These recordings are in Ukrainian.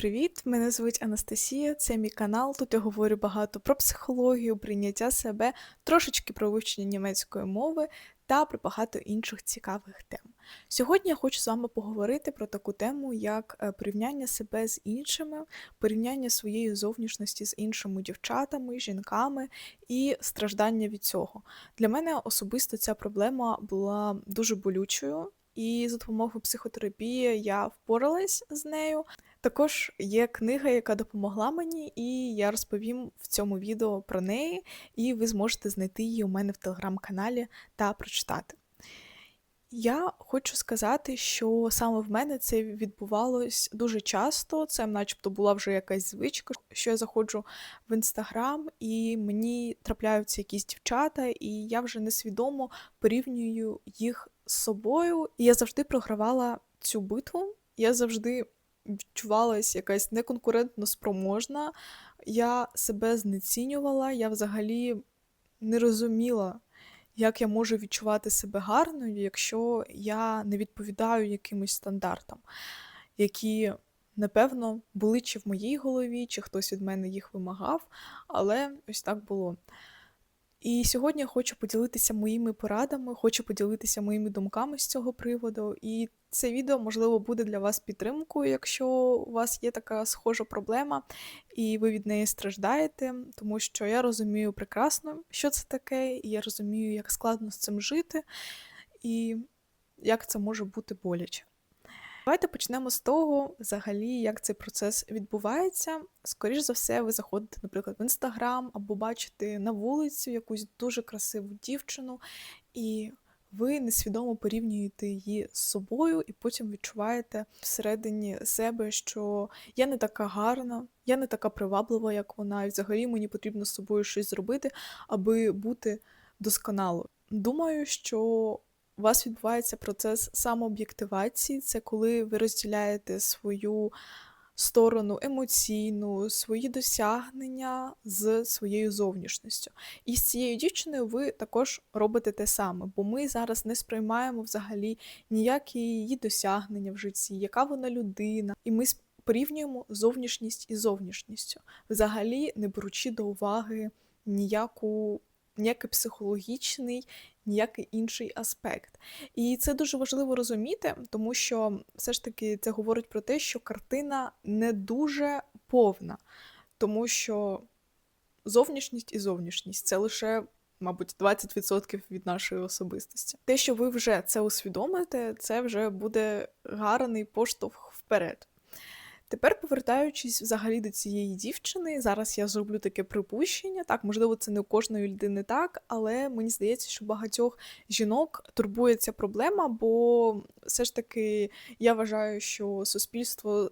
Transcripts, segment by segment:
Привіт-привіт! Мене звуть Анастасія, це мій канал. Тут я говорю багато про психологію, прийняття себе, трошечки про вивчення німецької мови та про багато інших цікавих тем. Сьогодні я хочу з вами поговорити про таку тему, як е, порівняння себе з іншими, порівняння своєї зовнішності з іншими дівчатами, жінками і страждання від цього. Для мене особисто ця проблема була дуже болючою. І за допомогою психотерапії я впоралась з нею. Також є книга, яка допомогла мені, і я розповім в цьому відео про неї, і ви зможете знайти її у мене в телеграм-каналі та прочитати. Я хочу сказати, що саме в мене це відбувалось дуже часто. Це, начебто, була вже якась звичка, що я заходжу в інстаграм, і мені трапляються якісь дівчата, і я вже несвідомо порівнюю їх з собою. І я завжди програвала цю битву. Я завжди відчувалась якась неконкурентно спроможна. Я себе знецінювала, я взагалі не розуміла як я можу відчувати себе гарною, якщо я не відповідаю якимось стандартам, які, напевно, були чи в моїй голові, чи хтось від мене їх вимагав, але ось так було. І сьогодні я хочу поділитися моїми порадами, хочу поділитися моїми думками з цього приводу. І це відео, можливо, буде для вас підтримкою, якщо у вас є така схожа проблема, і ви від неї страждаєте, тому що я розумію прекрасно, що це таке, і я розумію, як складно з цим жити, і як це може бути боляче. Давайте почнемо з того, взагалі, як цей процес відбувається. Скоріше за все, ви заходите, наприклад, в інстаграм або бачите на вулицю якусь дуже красиву дівчину, і ви несвідомо порівнюєте її з собою, і потім відчуваєте всередині себе, що я не така гарна, я не така приваблива, як вона, і взагалі мені потрібно з собою щось зробити, аби бути досконало. Думаю, що у вас відбувається процес самооб'єктивації, це коли ви розділяєте свою сторону емоційну, свої досягнення з своєю зовнішністю. І з цією дівчиною ви також робите те саме, бо ми зараз не сприймаємо взагалі ніякі її досягнення в житті, яка вона людина, і ми порівнюємо зовнішність із зовнішністю, взагалі не беручи до уваги ніяку. Ніякий психологічний ніякий інший аспект. І це дуже важливо розуміти, тому що все ж таки це говорить про те, що картина не дуже повна, тому що зовнішність і зовнішність це лише. Мабуть, 20% від нашої особистості. Те, що ви вже це усвідомите, це вже буде гарний поштовх вперед. Тепер, повертаючись взагалі до цієї дівчини, зараз я зроблю таке припущення. Так, можливо, це не у кожної людини так, але мені здається, що багатьох жінок турбує ця проблема, бо все ж таки я вважаю, що суспільство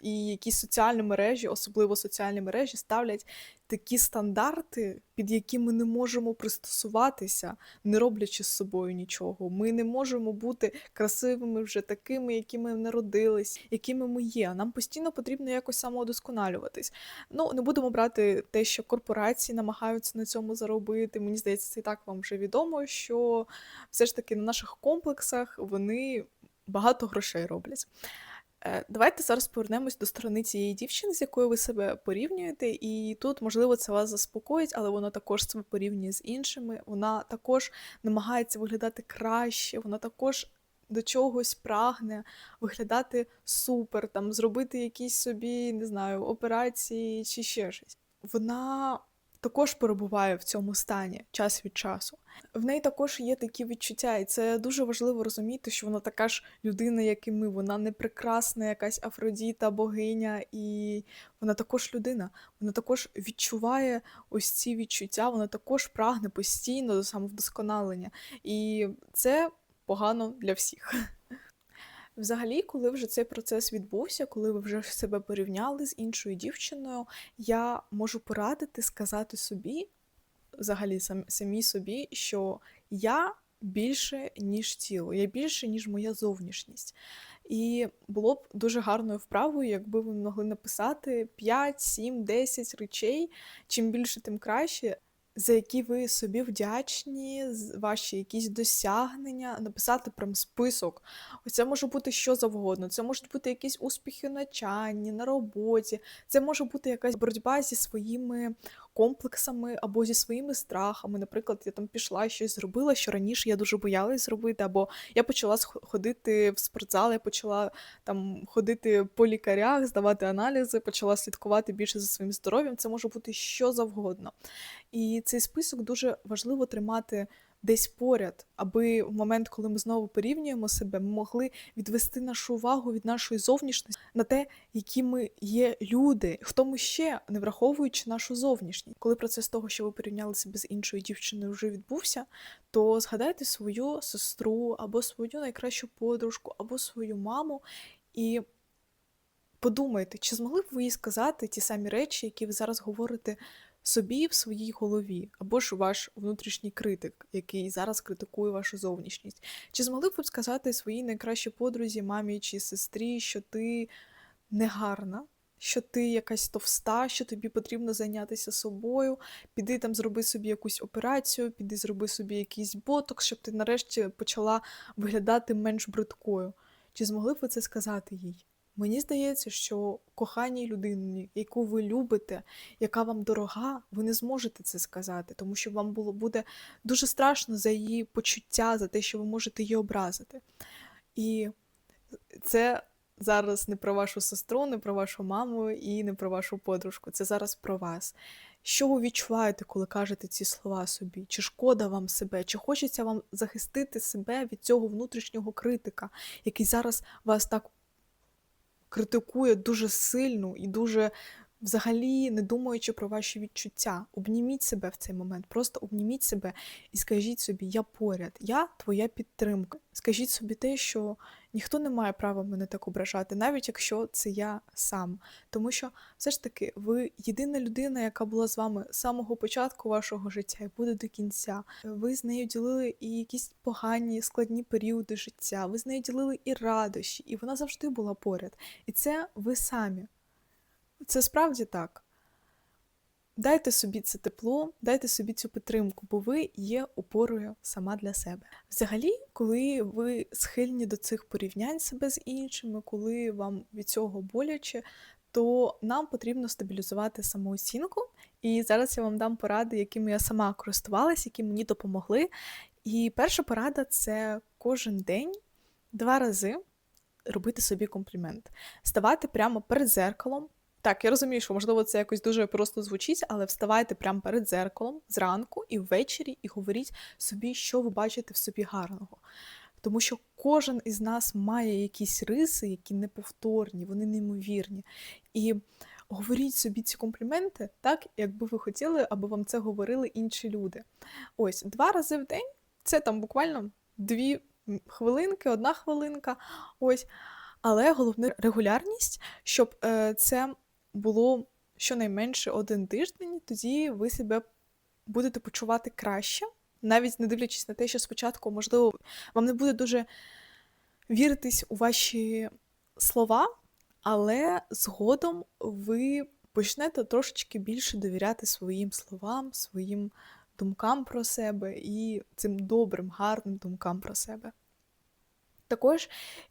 і якісь соціальні мережі, особливо соціальні мережі, ставлять такі стандарти, під які ми не можемо пристосуватися, не роблячи з собою нічого. Ми не можемо бути красивими вже такими, якими народились, якими ми є. Нам постійно потрібно якось самоудосконалюватись. Ну, не будемо брати те, що корпорації намагаються на цьому заробити. Мені здається, це і так вам вже відомо, що все ж таки на наших комплексах вони багато грошей роблять. Е, давайте зараз повернемось до сторони цієї дівчини, з якою ви себе порівнюєте, і тут, можливо, це вас заспокоїть, але вона також себе порівнює з іншими. Вона також намагається виглядати краще, вона також до чогось прагне виглядати супер, там зробити якісь собі, не знаю, операції чи ще щось. Вона також перебуває в цьому стані час від часу. В неї також є такі відчуття, і це дуже важливо розуміти, що вона така ж людина, як і ми. Вона не прекрасна, якась Афродіта, богиня, і вона також людина. Вона також відчуває ось ці відчуття, вона також прагне постійно до самовдосконалення. І це погано для всіх. Взагалі, коли вже цей процес відбувся, коли ви вже себе порівняли з іншою дівчиною, я можу порадити сказати собі, взагалі сам, самі собі, що я більше, ніж тіло, я більше, ніж моя зовнішність. І було б дуже гарною вправою, якби ви могли написати 5, 7, 10 речей, чим більше, тим краще, за які ви собі вдячні, ваші якісь досягнення, написати прям список. Це може бути що завгодно. Це можуть бути якісь успіхи в навчанні, на роботі. Це може бути якась боротьба зі своїми комплексами або зі своїми страхами. Наприклад, я там пішла щось зробила, що раніше я дуже боялась зробити, або я почала ходити в спортзал, я почала там ходити по лікарях, здавати аналізи, почала слідкувати більше за своїм здоров'ям. Це може бути що завгодно. І цей список дуже важливо тримати десь поряд, аби в момент, коли ми знову порівнюємо себе, ми могли відвести нашу увагу від нашої зовнішності на те, які ми є люди, хто ми ще, не враховуючи нашу зовнішність. Коли процес того, що ви порівняли себе з іншою дівчиною, вже відбувся, то згадайте свою сестру або свою найкращу подружку, або свою маму і подумайте, чи змогли б ви їй сказати ті самі речі, які ви зараз говорите собі в своїй голові, або ж ваш внутрішній критик, який зараз критикує вашу зовнішність. Чи змогли б ви сказати своїй найкращій подрузі, мамі чи сестрі, що ти негарна, що ти якась товста, що тобі потрібно зайнятися собою, піди там зроби собі якусь операцію, піди зроби собі якийсь ботокс, щоб ти нарешті почала виглядати менш бридкою. Чи змогли б ви це сказати їй? Мені здається, що коханій людині, яку ви любите, яка вам дорога, ви не зможете це сказати, тому що вам було буде дуже страшно за її почуття, за те, що ви можете її образити. І це зараз не про вашу сестру, не про вашу маму і не про вашу подружку. Це зараз про вас. Що ви відчуваєте, коли кажете ці слова собі? Чи шкода вам себе? Чи хочеться вам захистити себе від цього внутрішнього критика, який зараз вас так критикує дуже сильну і дуже взагалі не думаючи про ваші відчуття. Обніміть себе в цей момент, просто обніміть себе і скажіть собі, я поряд, я твоя підтримка. Скажіть собі те, що ніхто не має права мене так ображати, навіть якщо це я сам. Тому що все ж таки ви єдина людина, яка була з вами з самого початку вашого життя і буде до кінця. Ви з нею ділили і якісь погані, складні періоди життя, ви з нею ділили і радощі, і вона завжди була поряд. І це ви самі. Це справді так. Дайте собі це тепло, дайте собі цю підтримку, бо ви є опорою сама для себе. Взагалі, коли ви схильні до цих порівнянь себе з іншими, коли вам від цього боляче, то нам потрібно стабілізувати самооцінку. І зараз я вам дам поради, якими я сама користувалась, які мені допомогли. І перша порада це кожен день два рази робити собі комплімент, ставати прямо перед зеркалом. Так, я розумію, що можливо це якось дуже просто звучить, але вставайте прямо перед зеркалом зранку і ввечері, і говоріть собі, що ви бачите в собі гарного. Тому що кожен із нас має якісь риси, які неповторні, вони неймовірні. І говоріть собі ці компліменти так, якби ви хотіли, аби вам це говорили інші люди. Ось два рази в день це там буквально дві хвилинки, одна хвилинка. Ось. Але головне регулярність, щоб е, це було щонайменше один тиждень, тоді ви себе будете почувати краще, навіть не дивлячись на те, що спочатку, можливо, вам не буде дуже віритись у ваші слова, але згодом ви почнете трошечки більше довіряти своїм словам, своїм думкам про себе і цим добрим, гарним думкам про себе. Також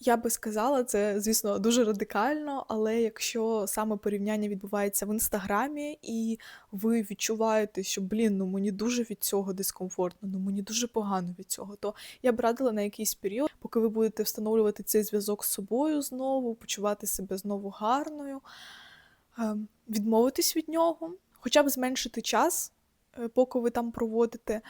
я би сказала, це, звісно, дуже радикально, але якщо саме порівняння відбувається в інстаграмі, і ви відчуваєте, що блін, ну мені дуже від цього дискомфортно, ну мені дуже погано від цього, то я б радила на якийсь період, поки ви будете встановлювати цей зв'язок з собою знову, почувати себе знову гарною, ем, відмовитись від нього, хоча б зменшити час, е, поки ви там проводите.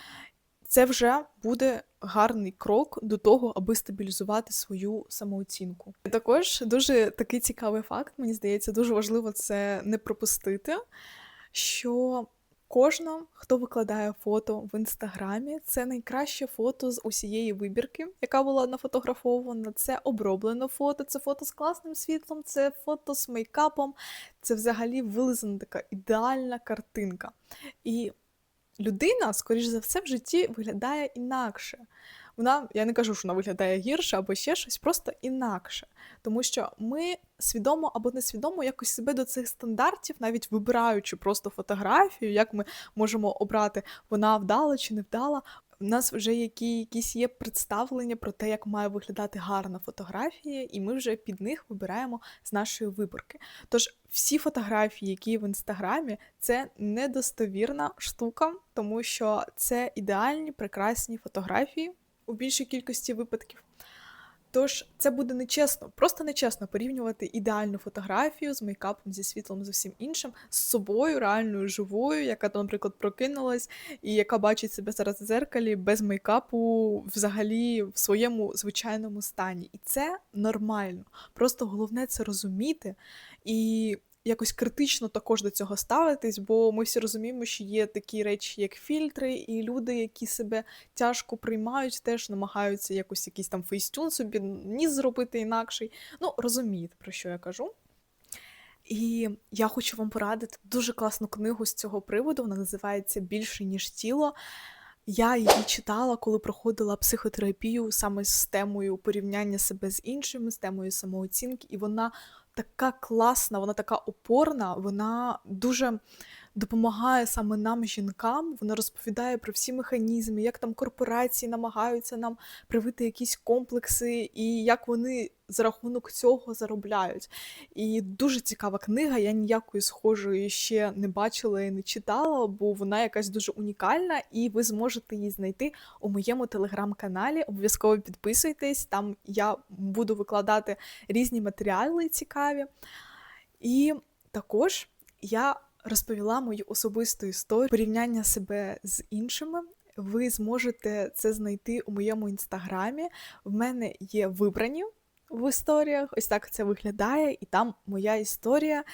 Це вже буде гарний крок до того, аби стабілізувати свою самооцінку. Також дуже такий цікавий факт, мені здається, дуже важливо це не пропустити. Що кожна, хто викладає фото в інстаграмі, це найкраще фото з усієї вибірки, яка була нафотографована. Це оброблене фото, це фото з класним світлом, це фото з мейкапом, це взагалі вилизана така ідеальна картинка. І людина, скоріш за все, в житті виглядає інакше. вона, я не кажу, що вона виглядає гірше або ще щось, просто інакше. Тому що ми свідомо або несвідомо якось себе до цих стандартів, навіть вибираючи просто фотографію, як ми можемо обрати, вона вдала чи не вдала. У нас вже які, якісь є представлення про те, як має виглядати гарна фотографія, і ми вже під них вибираємо з нашої виборки. Тож всі фотографії, які в інстаграмі, це недостовірна штука, тому що це ідеальні, прекрасні фотографії у більшій кількості випадків. Тож це буде нечесно, просто нечесно порівнювати ідеальну фотографію з мейкапом, зі світлом, з усім іншим, з собою, реальною живою, яка наприклад, прокинулась, і яка бачить себе зараз в зеркалі без мейкапу, взагалі в своєму звичайному стані. І це нормально. Просто головне це розуміти і якось критично також до цього ставитись, бо ми всі розуміємо, що є такі речі, як фільтри, і люди, які себе тяжко приймають, теж намагаються якось якийсь там фейстюн собі ніс зробити інакший. Ну, розумієте, про що я кажу. І я хочу вам порадити дуже класну книгу з цього приводу. Вона називається Більше, ніж тіло. Я її читала, коли проходила психотерапію саме з темою порівняння себе з іншими, з темою самооцінки, і вона така класна, вона така опорна, вона дуже допомагає саме нам, жінкам. Вона розповідає про всі механізми, як там корпорації намагаються нам привити якісь комплекси, і як вони за рахунок цього заробляють. І дуже цікава книга. Я ніякої схожої ще не бачила і не читала, бо вона якась дуже унікальна, і ви зможете її знайти у моєму телеграм-каналі. Обов'язково підписуйтесь, там я буду викладати різні матеріали цікаві. І також я розповіла мою особисту історію порівняння себе з іншими. Ви зможете це знайти у моєму інстаграмі. В мене є вибрані в історіях. Ось так це виглядає, і там моя історія.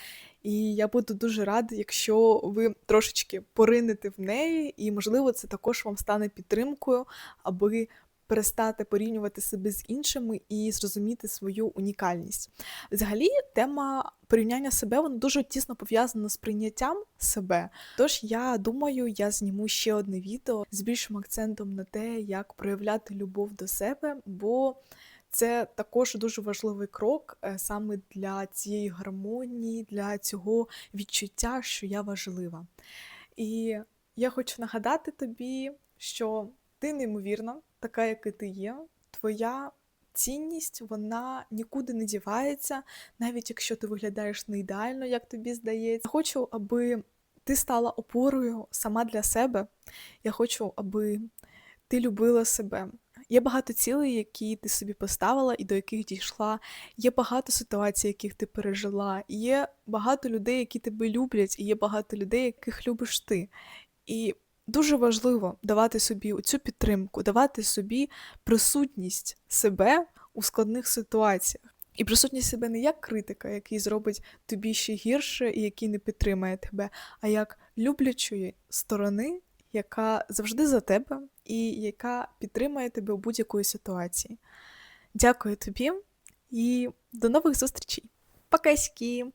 І я буду дуже рада, якщо ви трошечки поринете в неї, і, можливо, це також вам стане підтримкою, аби перестати порівнювати себе з іншими і зрозуміти свою унікальність. Взагалі, тема порівняння себе вона дуже тісно пов'язана з прийняттям себе. Тож я думаю, я зніму ще одне відео з більшим акцентом на те, як проявляти любов до себе, бо це також дуже важливий крок е, саме для цієї гармонії, для цього відчуття, що я важлива. І я хочу нагадати тобі, що ти неймовірна, така, яка ти є, твоя цінність вона нікуди не дівається, навіть якщо ти виглядаєш не ідеально, як тобі здається. Хочу, аби ти стала опорою сама для себе. Я хочу, аби ти любила себе. Є багато цілей, які ти собі поставила і до яких дійшла. Є багато ситуацій, яких ти пережила. Є багато людей, які тебе люблять, і є багато людей, яких любиш ти. І дуже важливо давати собі цю підтримку, давати собі присутність себе у складних ситуаціях. І присутність себе не як критика, який зробить тобі ще гірше і який не підтримає тебе, а як люблячої сторони, яка завжди за тебе і яка підтримує тебе у будь-якої ситуації. Дякую тобі і до нових зустрічей. Пока-ськи!